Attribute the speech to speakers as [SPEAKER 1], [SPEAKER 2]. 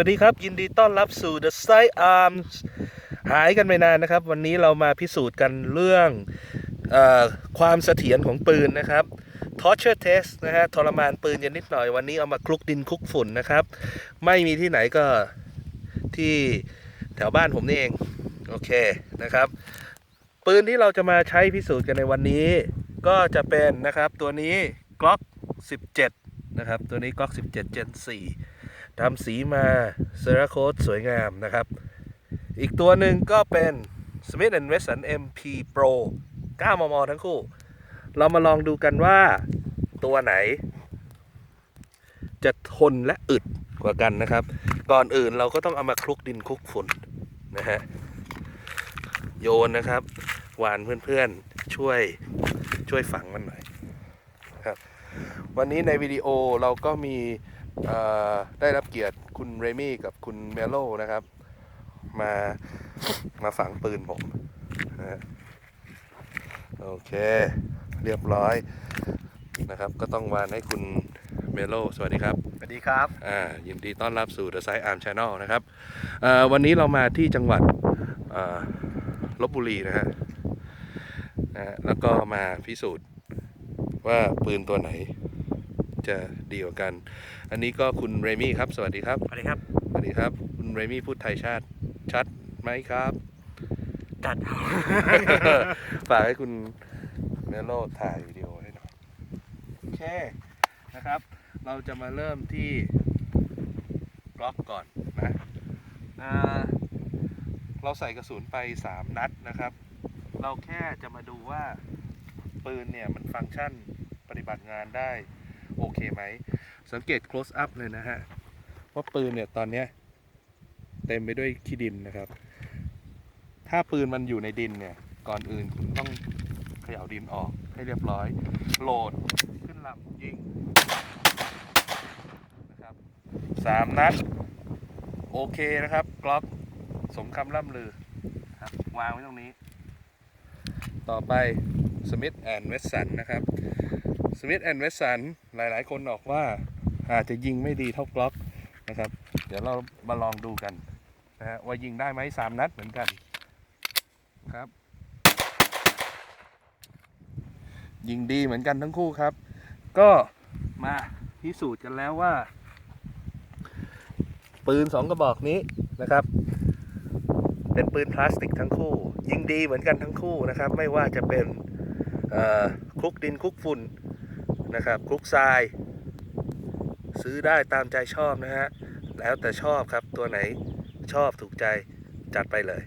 [SPEAKER 1] วัสดีครับ ยินดีต้อนรับสู่ The Side Arms หายกันไปนานนะครับ วันนี้เรามาพิสูจน์กันเรื่องออความเสถียรของปืนนะครับ torture test นะฮะทรมานปืนกันนิดหน่อยวันนี้เอามาคลุกดินคลุกฝุ่นนะครับ ไม่มีที่ไหนก็ที่แถวบ้านผมนี่เอง โอเคนะครับ ปืนที่เราจะมาใช้พิสูจน์กันในวันนี้ ก็จะเป็นนะครับตัวนี้ Glock 17 นะครับ ตัวนี้ Glock 17 Gen 4 ทำสีมาเซราโค e สวยงามนะครับ อีกตัวหนึ่งก็เป็น Smith Wesson MP Pro 9 มม ทั้งคู่ เรามาลองดูกันว่าตัวไหน จะทนและอึดกว่ากันนะครับ ก่อนอื่นเราก็ต้องเอามาคลุกดินคลุกฝุ่นนะฮะ โยนนะครับ หวานเพื่อนๆ ช่วยช่วยฝังมันหน่อยครับ วันนี้ในวิดีโอเราก็มี ได้รับเกียรติคุณเรมี่กับคุณเมโลนะครับ มามาฝังปืนผมนะฮะโอเค เรียบร้อยนะครับ ก็ต้องวานให้คุณเมโลสวัสดีครับ
[SPEAKER 2] สวัสดีครับ
[SPEAKER 1] อ่า ยินดีต้อนรับสู่ The Side Arm Channel นะครับเอ่อวันนี้เรามาที่จังหวัดเอ่อลบบุรีนะฮะนะฮะแล้วก็มาพิสูจน์ว่าปืนตัวไหน จะดีกว่ากัน อันนี้ก็คุณเรมี่ครับ สวัสดีครับ
[SPEAKER 2] สวัสดีครับ
[SPEAKER 1] สวัสดีครับ คุณเรมี่พูดไทยชาติชัดไหมครับ
[SPEAKER 2] จัด
[SPEAKER 1] ฝากให้คุณเมโลถ่ายวิดีโอให้หน่อย โอเค นะครับ เราจะมาเริ่มที่กล็อกก่อนนะอ่าเราใส่กระสุนไป 3 นัดนะครับ เราแค่จะมาดูว่าปืนเนี่ย มันฟังก์ชันปฏิบัติงานได้ โอเคไหม สังเกต close up เลยนะฮะ ว่าปืนเนี่ยตอนเนี้ยเต็มไปด้วยขี้ดินนะครับ ถ้าปืนมันอยู่ในดินเนี่ย ก่อนอื่นคุณต้องเขย่าดินออกให้เรียบร้อย โหลดขึ้นลำยิงนะครับสามนัด โอเคนะครับกล็อกสมคำล่ำลือครับวางไว้ตรงนี้ ต่อไป Smith and Wesson นะครับ Smith and Wesson หลาย ๆ คนบอกว่าอาจจะยิงไม่ดีเท่ากล็อกนะครับ เดี๋ยวเรามาลองดูกันนะฮะว่ายิงได้ไหมสามนัดเหมือนกันครับ ยิงดีเหมือนกันทั้งคู่ครับ ก็มาพิสูจน์กันแล้วว่า ปืนสองกระบอกนี้นะครับ เป็นปืนพลาสติกทั้งคู่ ยิงดีเหมือนกันทั้งคู่นะครับ ไม่ว่าจะเป็นคลุกดินคลุกฝุ่น นะครับคลุกทราย ซื้อได้ตามใจชอบนะฮะแล้วแต่ชอบครับตัวไหนชอบถูกใจจัดไปเลย